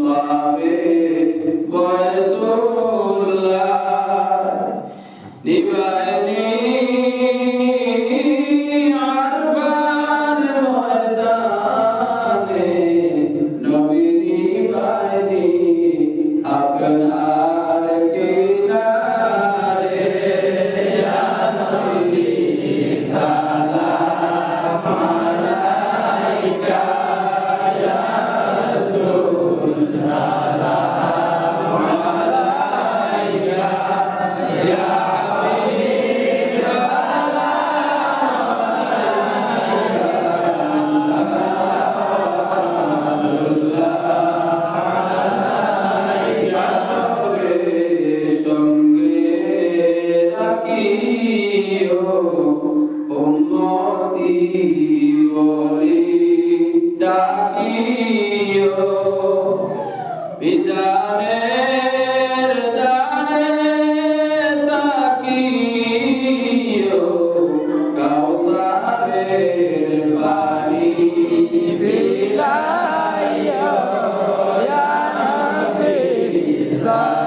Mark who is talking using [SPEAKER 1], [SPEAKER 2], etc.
[SPEAKER 1] তাবে বয়তুল্লাহ উন্নতি বলে ডাকিও। বিচারের দ্বারে তাকিও কাউসারের বাড়ি বিলাইয়া জানাবে সা